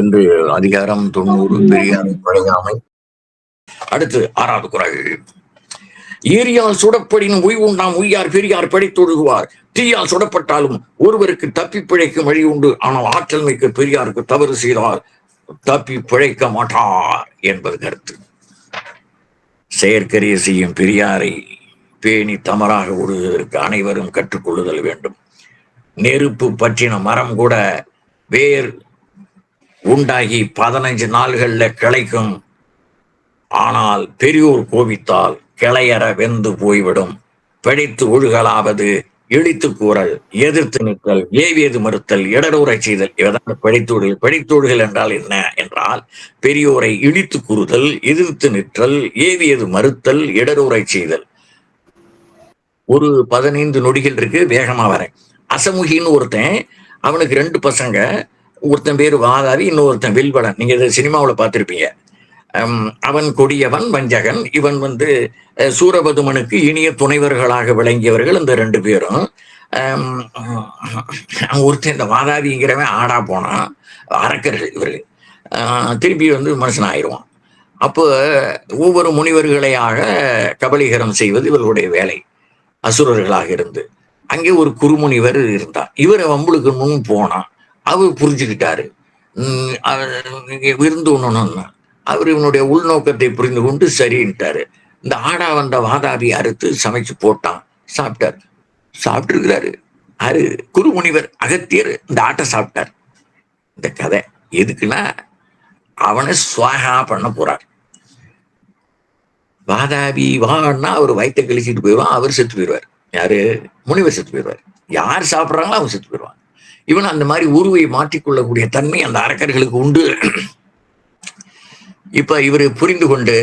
என்று அதிகாரம் தொண்ணூறு பெரியாரை பழையாமை அடுத்து ஆறாவது குரல். ஈரியால் சுடப்படின் உய் உண்டாம் உய்யார் பெரியார் படைத்தொழுகுவார் தீயால் சுடப்பட்டாலும் ஒருவருக்கு தப்பி பிழைக்கும் வழி உண்டு. ஆனால் ஆற்றல் மிக்க பெரியாருக்கு தவறு செய்தால் தப்பி பிழைக்க மாட்டார் என்பது கருத்து. செயற்கரிய செய்யும் பெரியாரை பேணி தமராக விடுவதற்கு அனைவரும் கற்றுக்கொள்ளுதல் வேண்டும். நெருப்பு பற்றின மரம் கூட வேர் உண்டாகி பதினைஞ்சு நாள்கள்ல கிளைக்கும். ஆனால் பெரியோர் கோபித்தால் கிளையற வெந்து போய்விடும். பிழைத்து ஒழுகலாவது இழித்து கூறல் எதிர்த்து நிற்கல் ஏவியது மறுத்தல் இடரூரை செய்தல் இவைதான் பிழைத்தோடுகள் பிழைத்தோடுகள் என்றால் என்ன என்றால் பெரியோரை இழித்து கூறுதல் எதிர்த்து நிற்றல் ஏவியது மறுத்தல் இடரூரை செய்தல். ஒரு பதினைந்து நொடிகள் இருக்கு வேகமா வரேன். அசமுகின்னு ஒருத்தன் அவனுக்கு ரெண்டு பசங்க ஒருத்தன் பேர் வாதாவி இன்னொருத்தன் வில்வடன் நீங்க இதை சினிமாவில் பார்த்திருப்பீங்க. அவன் கொடியவன் வஞ்சகன். இவன் வந்து சூரபதுமனுக்கு இனிய துணைவர்களாக விளங்கியவர்கள் இந்த ரெண்டு பேரும். ஒருத்தன் இந்த வாதாதிங்கிறவன் ஆடா போனான் அரக்கர்கள் இவர்கள் திருப்பி வந்து மனுஷன் ஆயிடுவான். அப்போ ஒவ்வொரு முனிவர்களையாக கபலீகரம் செய்வது இவர்களுடைய வேலை. அசுரர்களாக இருந்து. அங்கே ஒரு குருமுனிவர் இருந்தார். இவரை வம்புளுக்கு முன் போனான். அவர் புரிஞ்சுக்கிட்டாரு. உம் அவர் விருந்து ஒண்ணுன்னா அவர் இவனுடைய உள்நோக்கத்தை புரிந்து கொண்டு சரின்ட்டாரு. இந்த ஆடா வந்த வாதாபி அறுத்து சமைச்சு போட்டான். சாப்பிட்டார். சாப்பிட்டு இருக்கிறாரு அரு குருமுனிவர் அகத்தியர் இந்த ஆட்டை சாப்பிட்டார். இந்த கதை எதுக்குன்னா அவனை சுவாகா பண்ண போறார். வாதாபி வான்னா அவர் வயித்தை கழிச்சிட்டு போயிடுவான் அவர் செத்து போயிடுவார். யாரு? முனிவர் செத்து போயிடுவார். யார் சாப்பிட்றாங்களோ அவன் செத்து போயிடுவான் இவன் அந்த மாதிரி உருவை மாற்றிக்கொள்ளக்கூடிய தன்மை அந்த அரக்கர்களுக்கு உண்டு. இப்ப இவர் புரிந்து கொண்டு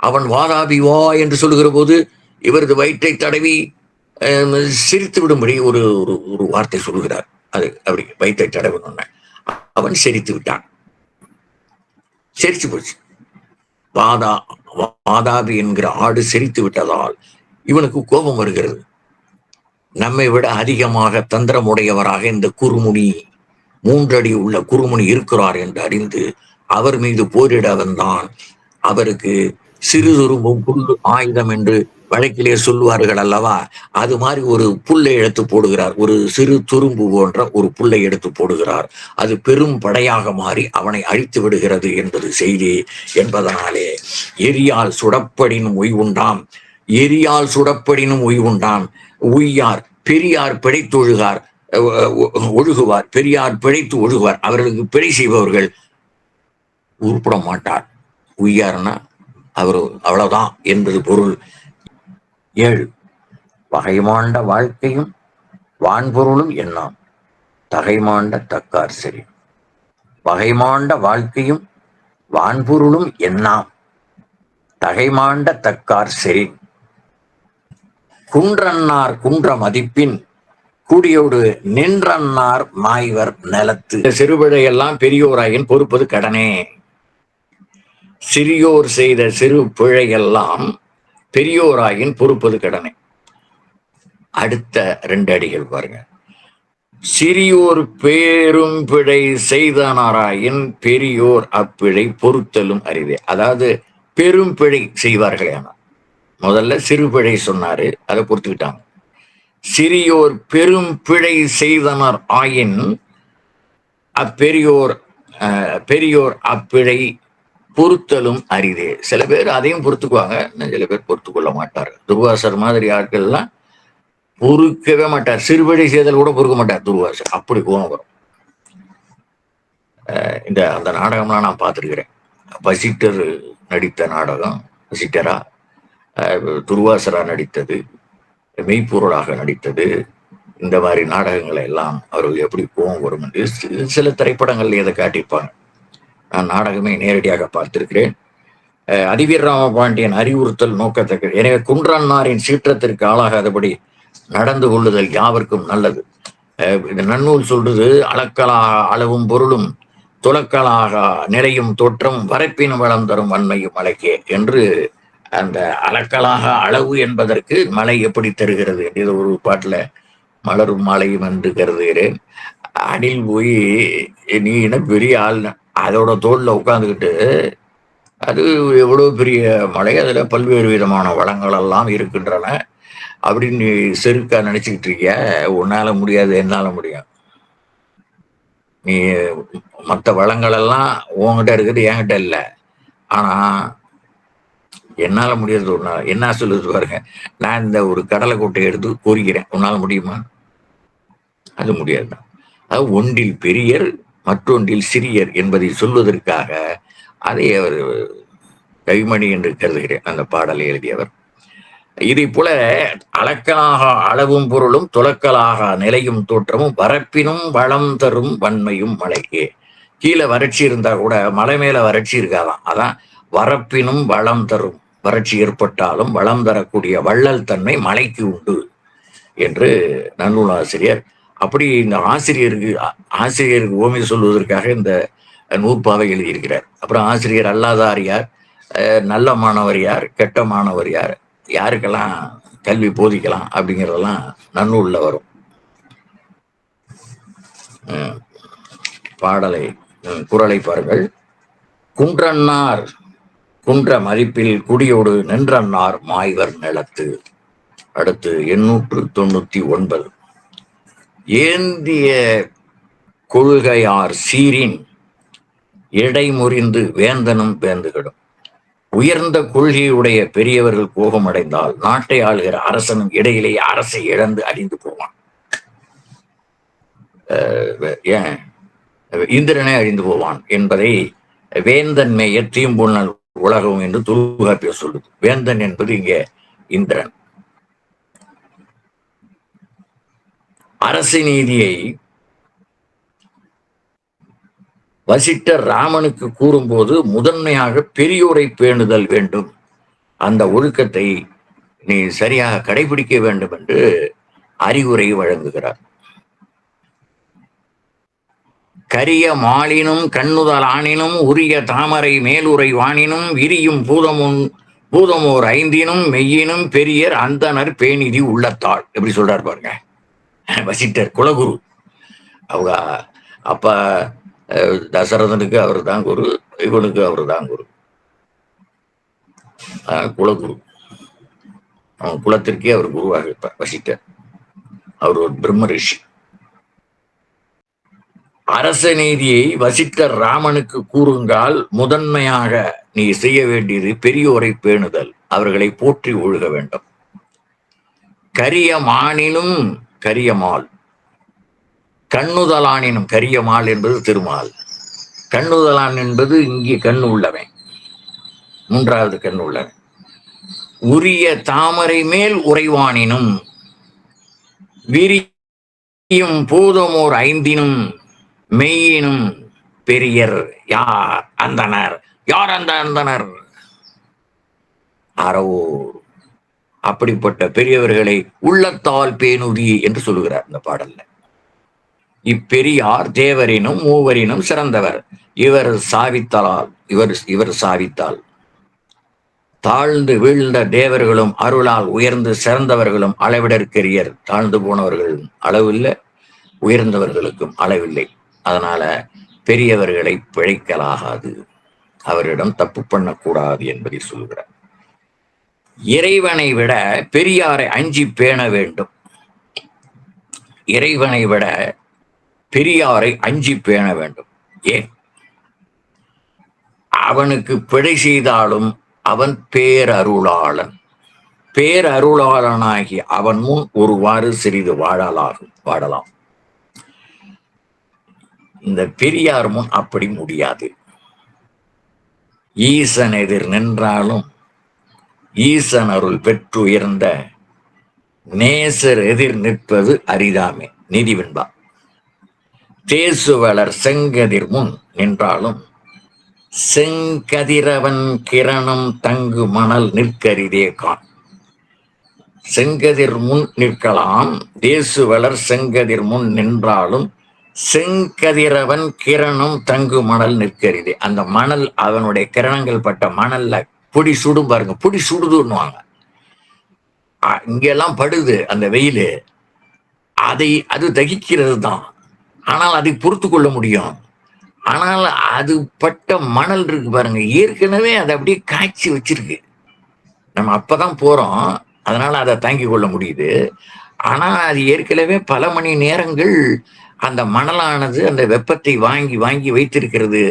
அவன் வாதாபி வா என்று சொல்லுகிற போது இவரது வயிற்றை தடவி அஹ், சிரித்து விடும்படி ஒரு ஒரு ஒரு வார்த்தை சொல்லுகிறார். அது அப்படி வயிற்றை தடவினோன்னு. அவன் சிரித்து விட்டான். சிரிச்சு போச்சு. வாதா வாதாபி என்கிற ஆடு சிரித்து விட்டதால் இவனுக்கு கோபம் வருகிறது. நம்மை விட அதிகமாக தந்திரமுடையவராக இந்த குறுமுனி மூன்றடி உள்ள குறுமுனி இருக்கிறார் என்று அறிந்து அவர் மீது போரிட வந்தான். அவருக்கு சிறு துரும்பும் புல்லு ஆயுதம் என்று வழக்கிலே சொல்லுவார்கள் அல்லவா? அது மாதிரி ஒரு புல்லை எடுத்து போடுகிறார். ஒரு சிறு துரும்பு போன்ற ஒரு புல்லை எடுத்து போடுகிறார். அது பெரும் படையாக மாறி அவனை அழித்து விடுகிறது என்பது செய்தி என்பதனாலே எரியால் சுடப்படினும் உய்வுண்டாம். எரியால் சுடப்படினும் உய்வுண்டாம். உய்யார் பெரியார் பிழைத்தொழுகார் ஒழுகார் ஒழுகுவார் பெரியார் பிழைத்து ஒழுகுவார். அவர்களுக்கு பிழை செய்பவர்கள் உருப்பட மாட்டார் உய்யார்னா அவர் அவ்வளவுதான் என்பது பொருள். ஏழு வகைமாண்ட வாழ்க்கையும் வான்பொருளும் எண்ணாம். தகைமாண்ட தக்கார் சரி வகைமாண்ட வாழ்க்கையும் வான்பொருளும் எண்ணாம். தகைமாண்ட தக்கார் சரி குன்றன்னார் குன்ற மதிப்பின் கூடியோடு நின்றன்னார் மாய்வர் நிலத்து. சிறுபிழையெல்லாம் பெரியோராயின் பொறுப்பது கடனே. சிறியோர் செய்த சிறு பிழையெல்லாம் பெரியோராயின் பொறுப்பது கடனே. அடுத்த ரெண்டு அடிகள் பாருங்க. சிறியோர் பேரும் பிழை செய்தனாராயின் பெரியோர் அப்பிழை பொறுத்தலும் அறிவே அதாவது பெரும் பிழை செய்வார்களே ஆனால். முதல்ல சிறு பிழை சொன்னாரு அதை பொறுத்துக்கிட்டாங்க. சிறியோர் பெரும் பிழை செய்தனர் ஆயின் அப்பெரியோர் அஹ், பெரியோர் அப்பிழை பொறுத்தலும் அரிதே. சில பேர் அதையும் பொறுத்துக்குவாங்க சில பேர் பொறுத்து கொள்ள மாட்டார் துர்வாசர் மாதிரி ஆட்கள்லாம் பொறுக்கவே மாட்டார். சிறுபிழை செய்தல் கூட பொறுக்க மாட்டார் துர்வாசர். அப்படி கோபம் வரும். இந்த அந்த நாடகம்லாம் நான் பார்த்துருக்கிறேன். வசிட்டர் நடித்த நாடகம் வசிட்டரா துர்வாசரா நடித்தது மெய்ப்பொருளாக நடித்தது இந்த மாதிரி நாடகங்களை எல்லாம் அவர்கள் எப்படி கோபம் வரும் என்று சில திரைப்படங்கள்ல இதை காட்டியிருப்பாங்க. நான் நாடகமே நேரடியாக பார்த்திருக்கிறேன். அஹ் ராமபாண்டியன் அறிவுறுத்தல் நோக்கத்தக்க எனவே குன்றன்னாரின் சீற்றத்திற்கு ஆளாகாதபடி நடந்து கொள்ளுதல் யாவருக்கும் நல்லது. இந்த நன்னூல் சொல்றது அளக்கலா அளவும் பொருளும் துலக்கலாக நிலையும் தோற்றம் வரப்பின் வளம் தரும் வன்மையும் அழைக்கே என்று அந்த அளக்கலாக அளவு என்பதற்கு மலை எப்படி தருகிறது? இது ஒரு பாட்டுல மலரும் மாலையும் என்று கருதுகிறேன். அணில் போய் நீ என்ன பெரிய ஆள் அதோட தோளில் உட்காந்துக்கிட்டு அது எவ்வளவு பெரிய மலை அதுல பல்வேறு விதமான வளங்கள் எல்லாம் இருக்கின்றன. அப்படின்னு நீ செருக்கா நினச்சிக்கிட்டு இருக்கிய? உன்னால முடியாது என்னால முடியும். நீ மற்ற வளங்கள் எல்லாம் உன்கிட்ட இருக்குது என்கிட்ட இல்லை. ஆனா என்னால முடியாது ஒரு நாள். என்ன சொல்லுது பாருங்க. நான் இந்த ஒரு கடலை கொட்டை எடுத்து கோரிக்கிறேன் உன்னால முடியுமா? அது முடியாது. அது ஒன்றில் பெரியர் மற்றொன்றில் சிறியர் என்பதை சொல்வதற்காக அதை அவர் கைமணி என்று கருதுகிறேன். அந்த பாடலை எழுதியவர். இதை போல அளக்கலாக அளவும் பொருளும் துளக்கலாக நிலையும் தோற்றமும் வரப்பினும் வளம் தரும் வன்மையும் மழையே கீழே வறட்சி இருந்தா கூட மலை மேல வறட்சி இருக்காதான். அதான் வரப்பினும் வளம் தரும் வறட்சி ஏற்பட்டாலும் வளம் தரக்கூடிய வள்ளல் தன்மை மலைக்கு உண்டு என்று நன்னூல் ஆசிரியர். அப்படி இந்த ஆசிரியருக்கு ஆசிரியருக்கு ஓமை சொல்வதற்காக இந்த நூற்பாவை எழுதியிருக்கிறார். அப்புறம் ஆசிரியர் அல்லாதார் யார்? அஹ் நல்ல மாணவர் யார்? கெட்ட மாணவர் யார்? யாருக்கெல்லாம் கல்வி போதிக்கலாம் அப்படிங்கிறதெல்லாம் நன்னூல்ல வரும். உம், பாடலை உம், பாருங்கள். குன்றன்னார் குன்ற மதிப்பில் குடியோடு நின்றன்னார் மாய்வர் நிலத்து. அடுத்து எண்ணூற்று தொண்ணூத்தி ஒன்பது. ஏந்திய கொள்கையார் சீரின் இடைமுறிந்து வேந்தனும் வேந்துகிடும். உயர்ந்த கொள்கையுடைய பெரியவர்கள் கோபமடைந்தால் நாட்டை ஆளுகிற அரசனும் இடையிலேயே அரசை இழந்து அழிந்து போவான். அஹ் ஏன்? இந்திரனே அழிந்து போவான் என்பதை வேந்தன் மேய தீம்புணல் உலகம் என்று தொல்காப்பியர் சொல்லுது. வேந்தன் என்பது இங்கே இந்திரன். அரசு நீதியை வசிட்டர் ராமனுக்கு கூறும்போது முதன்மையாக பெரியோரை பேணுதல் வேண்டும். அந்த ஒழுக்கத்தை நீ சரியாக கடைபிடிக்க வேண்டும் என்று அறிவுரை வழங்குகிறார். கரிய மாலினும் கண்ணுதலானினும் உரிய தாமரை மேலுரை வாணினும் விரியும் பூதமும் பூதமோர் ஐந்தினும் மெய்யினும் பெரியர் அந்தனர் பேணிதி உள்ளத்தாள். எப்படி சொல்றாரு பாருங்க. வசிட்டர் குலகுரு. அவங்க அப்ப தசரதனுக்கு அவர் தான் குரு இவனுக்கு அவர் தான் குரு. குலகுரு. அவன் குலத்திற்கே அவர் குருவாக இருப்பார் வசிட்டர். அவர் ஒரு பிரம்ம ரிஷி. அரச நீதியை வசித்த ராமனுக்கு கூறுங்கால் முதன்மையாக நீ செய்ய வேண்டியது பெரியோரை பேணுதல். அவர்களை போற்றி ஒழுக வேண்டும். கரிய மானினும் கரியமால் கண்ணுதலானினும் கரியமால் என்பது திருமால். கண்ணுதலான் என்பது இங்கே கண்ணு உள்ளவன். மூன்றாவது கண் உள்ளவன். உரிய தாமரை மேல் உறைவானினும் விரியும் பூதமோர் ஐந்தினும் மெய்யினும் பெரியர் யார் அந்தனர்? யார் அந்த அந்தனர்? அறவோர். அப்படிப்பட்ட பெரியவர்களை உள்ளத்தால் பேணுதி என்று சொல்லுகிறார் இந்த பாடல்ல. இப்பெரியார் தேவரினும் மூவரினும் சிறந்தவர். இவர் சாவித்தலால் இவர் இவர் சாவித்தால். தாழ்ந்து வீழ்ந்த தேவர்களும் அருளால் உயர்ந்து சிறந்தவர்களும் அளவிடற்கரியர். தாழ்ந்து போனவர்கள் அளவில்லை உயர்ந்தவர்களுக்கும் அளவில்லை. அதனால பெரியவர்களை பிழைக்கலாகாது. அவரிடம் தப்பு பண்ணக்கூடாது என்பதை சொல்கிறார் இறைவனை விட பெரியாரை அஞ்சி பேண வேண்டும். இறைவனை விட பெரியாரை அஞ்சி பேண வேண்டும். ஏன்? அவனுக்கு பிழை செய்தாலும் அவன் பேரருளாளன். பேரருளாளனாகி அவன் முன் ஒருவாறு சிறிது வாழலாகும் வாழலாம். இந்த பெரியார் முன் அப்படி முடியாது. ஈசன் எதிர் நின்றாலும் ஈசன் அருள் பெற்று உயர்ந்த நேசர் எதிர் நிற்பது அரிதாமே நீதிவெண்பா தேசுவலர் செங்கதிர் முன் நின்றாலும் செங்கதிரவன் கிரணம் தங்கு மணல் நிற்கரிதே கான். செங்கதிர் முன் நிற்கலாம் தேசுவலர் செங்கதிர் முன் நின்றாலும் செங்கதிரவன் கிரணம் தங்கு மணல் நிற்கரிதே. அந்த மணல் அவனுடைய கிரணங்கள் பட்ட மணல்ல புடி சுடும் பாருங்க புடி சுடுதுன்னுவாங்க. இங்கெல்லாம் படுது அந்த வெயிலு. அதை அது தகிக்கிறது தான் ஆனால் அதை பொறுத்து கொள்ள முடியும். ஆனால் அது பட்ட மணல் இருக்கு பாருங்க ஏற்கனவே அதை அப்படியே காய்ச்சி வச்சிருக்கு. நம்ம அப்பதான் போறோம் அதனால அதை தாங்கி கொள்ள முடியுது. ஆனா அது ஏற்கனவே பல மணி நேரங்கள் அந்த மணலானது அந்த வெப்பத்தை வாங்கி வாங்கி வைத்திருக்கிறது.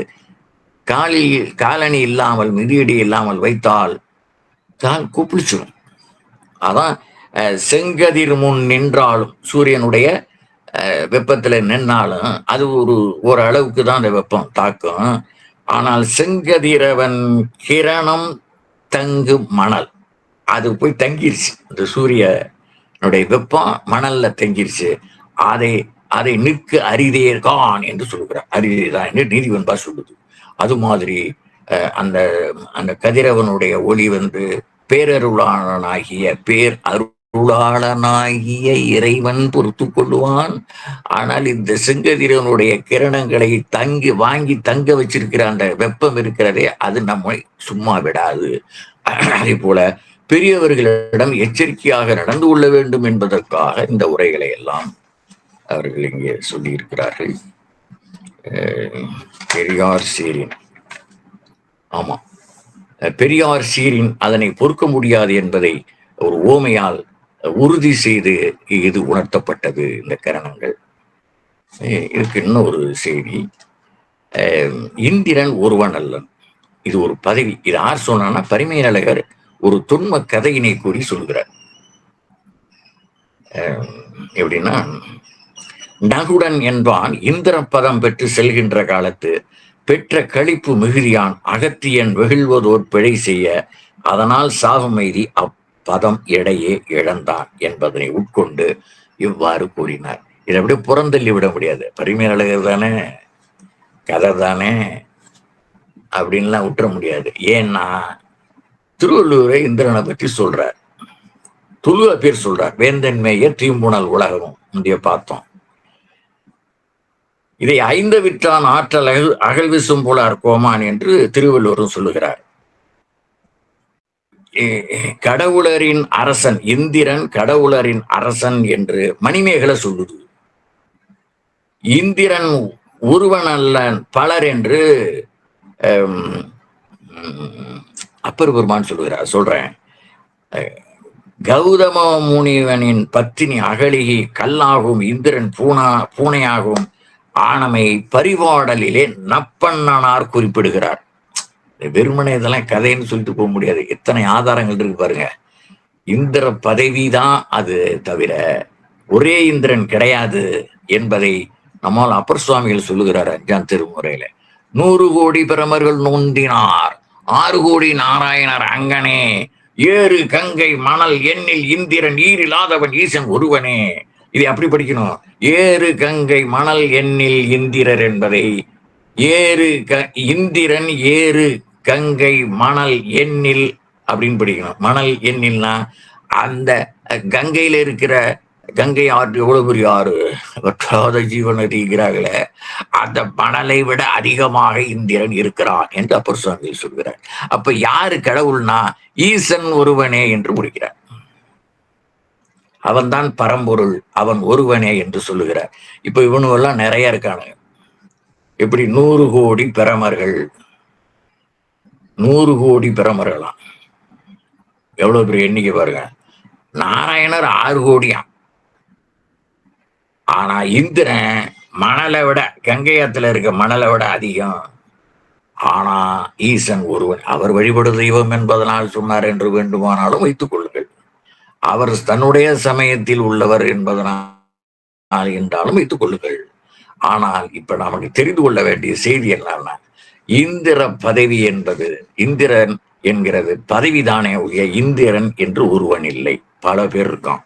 காலில் காலணி இல்லாமல் மிதியடி இல்லாமல் வைத்தால் கால் குப்பிளிச்சிடும் அதான் செங்கதிர் முன் நின்றாலும் சூரியனுடைய வெப்பத்தில் நின்றாலும் நின்னாலும் அது ஒரு ஒரு அளவுக்கு தான் அந்த வெப்பம் தாக்கும். ஆனால் செங்கதிரவன் கிரணம் தங்கு மணல். அது போய் தங்கிருச்சு. இந்த சூரியனுடைய வெப்பம் மணலில் தங்கிருச்சு. அதை அதை நிற்க அரிதேர்கான் என்று சொல்கிறார் அரிதேதான் என்று நீதிவன்பா சொல்லுது. அது மாதிரி அஹ், அந்த அந்த கதிரவனுடைய ஒளி வந்து பேரருளாளனாகிய பேர் அருளாளனாகிய இறைவன் பொறுத்து கொள்ளுவான். ஆனால் இந்த செங்கதிரவனுடைய கிரணங்களை தங்கி வாங்கி தங்க வச்சிருக்கிற அந்த வெப்பம் இருக்கிறதே அது நம்மை சும்மா விடாது. அதே போல பெரியவர்களிடம் எச்சரிக்கையாக நடந்து கொள்ள வேண்டும் என்பதற்காக இந்த உரைகளை எல்லாம் அவர்கள் இங்கே சொல்லியிருக்கிறார்கள். பெரியார் சீரின். ஆமா. பெரியார் சீரின் அதனை பொறுக்க முடியாது என்பதை ஒரு ஓமையால் உறுதி செய்து இது உணர்த்தப்பட்டது இந்த கரணங்கள். இதுக்கு இன்னொரு செய்தி. அஹ் இந்திரன் ஒருவன் அல்லன். இது ஒரு பதவி. இது யார் பரிமை நலகர் ஒரு துன்ம கதையினை கூறி சொல்கிறார். எப்படின்னா நகுடன் என்பான் இந்திர பதம் பெற்று செல்கின்ற காலத்து பெற்ற களிப்பு மிகுதியான் அகத்தியன் வெகிழ்வதோர் பிழை செய்ய அதனால் சாகுமைதி அப்பதம் எடையே இழந்தான் என்பதனை உட்கொண்டு இவ்வாறு கூறினார். இதை அப்படியே புறந்தள்ளி விட முடியாது. பரிமையாளர் தானே கதை தானே அப்படின்லாம் விட்டுற முடியாது. ஏன்னா திருவள்ளுவரை இந்திரனை பற்றி சொல்றார். துளுவ பேர் சொல்றார். வேந்தன்மேய தீம்புணல் உலகம் முந்தைய பார்த்தோம். இதை ஐந்து விற்றான் ஆற்றல் அகல் அகழ்விசும் போலார் கோமான் என்று திருவள்ளுவரும் சொல்லுகிறார். கடவுளரின் அரசன் இந்திரன் கடவுளரின் அரசன் என்று மணிமேகலை சொல்லுது. இந்திரன் ஒருவன் அல்லன் பலர் என்று ஹம், உம், அப்பர் பெருமான் சொல்லுகிறார் சொல்றேன். கௌதம முனிவனின் பத்தினி அகலிகி கல்லாகும் இந்திரன் பூனா பூனையாகும் ஆணமை பரிபாடலிலே நப்பண்ணனார் குறிப்பிடுகிறார். வெறுமனே இதெல்லாம் கதைன்னு சொல்லிட்டு போக முடியாது. எத்தனை ஆதாரங்கள் இருக்கு பாருங்க. இந்திர பதவி தான் அது தவிர ஒரே இந்திரன் கிடையாது என்பதை நம்மால் அப்பர் சுவாமிகள் சொல்லுகிறார் அஞ்சாம் திருமுறையில. நூறு கோடி பிரமர்கள் நோந்தினார் ஆறு கோடி நாராயணர் அங்கனே. ஏறு கங்கை மணல் எண்ணில் இந்திரன் ஈரில்லாதவன் ஈசன் ஒருவனே. இதை அப்படி படிக்கணும். ஏறு கங்கை மணல் எண்ணில் இந்திரர் என்பதை. ஏறு க இந்திரன் ஏறு கங்கை மணல் எண்ணில் அப்படின்னு படிக்கணும். மணல் எண்ணில்னா அந்த கங்கையில இருக்கிற கங்கை ஆற்று எவ்வளவு பெரிய ஆறு? வற்றாத ஜீவன் அறிகிறார்களே. அந்த மணலை விட அதிகமாக இந்திரன் இருக்கிறான் என்று அப்பர் சுவாமி சொல்கிறார். அப்ப யாரு கடவுள்னா ஈசன் ஒருவனே என்று முடிக்கிறார். அவன்தான் பரம்பொருள் அவன் ஒருவனே என்று சொல்லுகிறார். இப்ப இவனுவெல்லாம் நிறைய இருக்கானுங்க. இப்படி நூறு கோடி பிரமர்கள். நூறு கோடி பிரமர்களாம். எவ்வளவு பெரிய எண்ணிக்கை பாருங்க. நாராயணர் ஆறு கோடியாம். ஆனா இந்திரன் மணலை விட கங்கையத்துல இருக்க மணலை விட அதிகம். ஆனா ஈசன் ஒருவன். அவர் வழிபடு தெய்வம் என்பதனால் சொன்னார் என்று வேண்டுமானாலும் வைத்துக் கொள்ளுங்கள். அவர் தன்னுடைய சமயத்தில் உள்ளவர் என்பதனால் என்றாலும் வைத்துக் கொள்ளுங்கள். ஆனால் இப்ப நமக்கு தெரிந்து கொள்ள வேண்டிய செய்தி என்னன்னா இந்திர பதவி என்பது இந்திரன் என்கிறது பதவிதானே உடைய இந்திரன் என்று ஒருவன் இல்லை. பல பேர் இருக்கான்.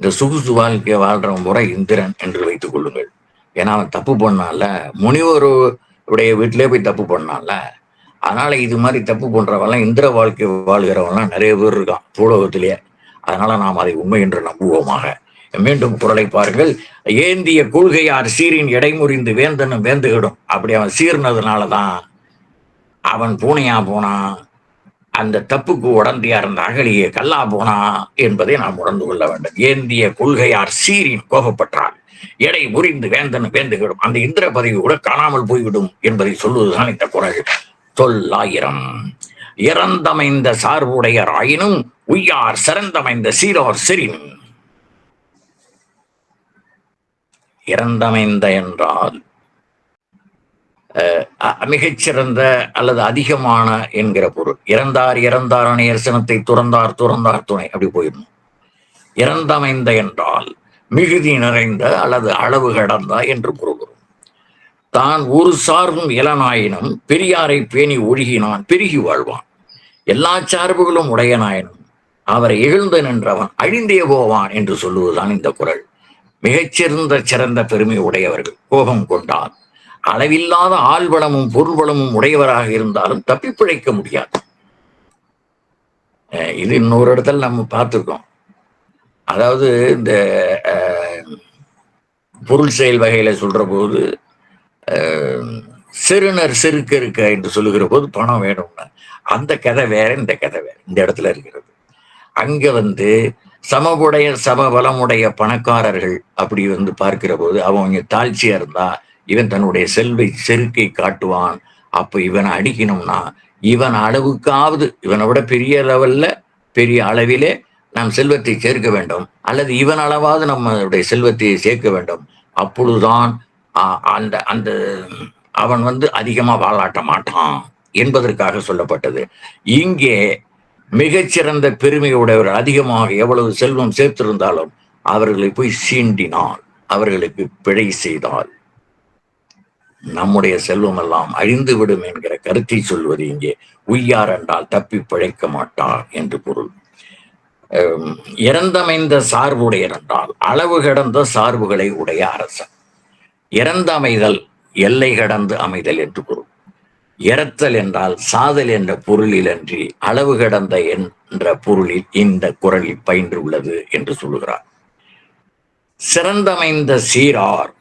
இந்த சுகுசு வாழ்க்கையை வாழ்ற முறை இந்திரன் என்று வைத்துக் கொள்ளுங்கள். ஏன்னா அவன் தப்பு பண்ணால முனிவர் உடைய வீட்டிலே போய் தப்பு பண்ணால அதனால இது மாதிரி தப்பு பண்றவெல்லாம் இந்திர வாழ்க்கை வாழ்கிறவன்லாம் நிறைய பேர் இருக்கான் பூலோகத்திலேயே அதனால நாம் அதை உண்மை என்று நம்புவோமாக. மீண்டும் குரலை பாருங்கள். ஏந்திய கொள்கையார் சீரின் இடைமுறிந்து வேந்தனும் வேந்துகிடும். அப்படி அவன் சீர்னதுனாலதான் அவன் பூனையா போனான் அந்த தப்புக்கு உடந்தையா இருந்த அகலியே கல்லா போனா என்பதை நாம் உணர்ந்து கொள்ள வேண்டும். ஏந்திய கொள்கையார் சீரின் கோபப்பட்டார் எடை முறிந்து வேந்தன் வேந்துகிடும். அந்த இந்திர பதவி கூட காணாமல் போய்விடும் என்பதை சொல்வதுதான் இந்த குரல். தொல்லாயிரம் இறந்தமைந்த சார்புடையர் ஆயினும் உய்யார் சிறந்தமைந்த சீரார் சிறின். இறந்தமைந்த என்றால் அஹ், மிகச்சிறந்த அல்லது அதிகமான என்கிற பொருள். இறந்தார் இறந்தார் அணையர் சினத்தை துறந்தார் துறந்தார் துணை. அப்படி போயிடணும் இறந்தமைந்த என்றால் மிகுதி நிறைந்த அல்லது அளவு கடந்த என்று பொருள் தான் ஒரு சார்பும் இளனாயினும் பெரியாரை பேணி ஒழுகினான் பெருகி வாழ்வான். எல்லா சார்புகளும் உடையனாயினும் அவரை இகழ்ந்து நின்றவன் அழிந்தே போவான் என்று சொல்லுவதுதான் இந்த குரல். மிகச்சிறந்த சிறந்த பெருமை உடையவர்கள். கோபம் கொண்டார். அளவில்லாத ஆள்வளமும் பொருள்வளமும் உடையவராக இருந்தாலும் தப்பி பிழைக்க முடியாது. இது இன்னொரு இடத்துல நம்ம பார்த்துருக்கோம். அதாவது இந்த பொருள் செயல் வகையில சொல்ற போது சிறுநர் செருக்க இருக்க என்று சொல்லுகிற போது பணம் வேணும்னா. அந்த கதை வேற இந்த கதை வேற. இந்த இடத்துல இருக்கிறது. அங்க வந்து சமபுடைய சமபலமுடைய பணக்காரர்கள் அப்படி வந்து பார்க்கிற போது அவங்க தாழ்ச்சியா இருந்தா இவன் தன்னுடைய செல்வை செருக்கை காட்டுவான். அப்ப இவனை அடிக்கணும்னா இவன் அளவுக்காவது இவனை விட பெரிய லெவல்ல பெரிய அளவிலே நாம் செல்வத்தை சேர்க்க வேண்டும். அல்லது இவன் அளவாவது நம்மளுடைய செல்வத்தை சேர்க்க வேண்டும். அப்பொழுதுதான் அந்த அந்த அவன் வந்து அதிகமா வாழாட்ட மாட்டான் என்பதற்காக சொல்லப்பட்டது. இங்கே மிகச்சிறந்த பெருமையுடையவர் அதிகமாக எவ்வளவு செல்வம் சேர்த்திருந்தாலும் அவர்களை போய் சீண்டினால் அவர்களுக்கு பிழை செய்தால் நம்முடைய செல்வம் எல்லாம் அழிந்து விடும் என்கிற கருத்தை சொல்வது இங்கே உய்யார் என்றால் தப்பி பிழைக்க மாட்டார் என்று பொருள். இறந்தமைந்த சார்புடையர் என்றால் அளவு கடந்த சார்புகளை உடைய அரசன். இறந்தமைதல் எல்லை கடந்து அமைதல் என்று பொருள். இறத்தல் என்றால் சாதல் என்ற பொருளில் அன்றி அளவு கடந்த என்ற பொருளில் இந்த குரலில் பயின்றுள்ளது என்று சொல்லுகிறார். சிறந்தமைந்த சீரார்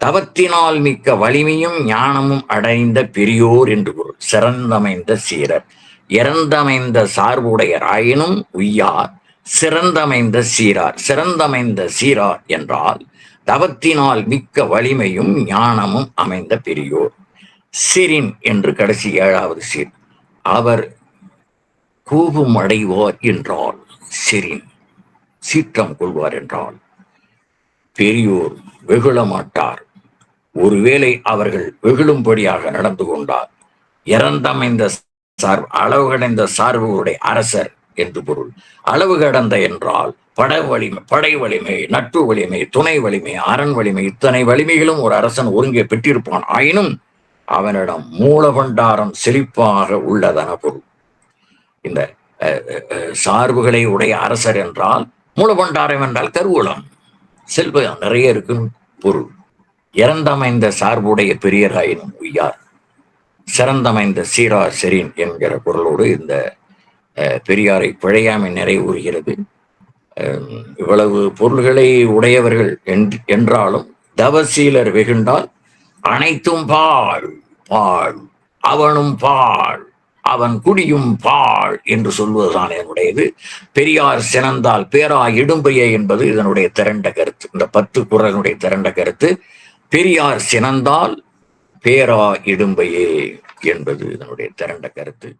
தவத்தினால் மிக்க வலிமையும் ஞானமும் அடைந்த பெரியோர் என்று பொருள். சிறந்தமைந்த சீரர் இறந்தமைந்த சார்புடையராயினும் உய்யார் சிறந்தமைந்த சீரார். சிறந்தமைந்த சீரார் என்றால் தவத்தினால் மிக்க வலிமையும் ஞானமும் அமைந்த பெரியோர். சிரின் என்று கடைசி ஏழாவது சீர் அவர் கூபம் அடைவார் என்றால் சிரின் சீற்றம் கொள்வார் என்றால் பெரியோர் வெகுள மாட்டார். ஒருவேளை அவர்கள் வெகுளும்படியாக நடந்து கொண்டார் இறந்தமைந்த சார்பு அளவு கடந்த சார்புகளுடைய அரசர் என்று பொருள். அளவு கடந்த என்றால் பட வலிமை படை வலிமை நட்பு வலிமை துணை வலிமை அரண் வலிமை இத்தனை வலிமைகளும் ஒரு அரசன் ஒருங்கே பெற்றிருப்பான். ஆயினும் அவனிடம் மூலபண்டாரம் செழிப்பாக உள்ளதன பொருள். இந்த அஹ், சார்புகளை உடைய அரசர் என்றால் மூலபண்டாரம் என்றால் கருவூலம். செல்வம் நிறைய இருக்கும் பொருள். இறந்தமைந்த சார்புடைய பெரியராயினும் உய்யார். சிறந்தமைந்த சீரா செரின் என்கிற பொருளோடு இந்த அஹ், பெரியாரை பிழையாமை நிறைவுறுகிறது. இவ்வளவு பொருள்களை உடையவர்கள் என்றாலும் தவசீலர் வெகுண்டால் அனைத்தும் பாழ் பாழ். அவனும் பாழ் அவன் குடியும் பாழ் என்று சொல்வதுதான் என்னுடையது. பெரியார் சினந்தால் பேரா இடும்பையே என்பது இதனுடைய திரண்ட கருத்து. இந்த பத்து குரலினுடைய திரண்ட கருத்து. பெரியார் சினந்தால் பேரா இடும்பையே என்பது இதனுடைய திரண்ட கருத்து.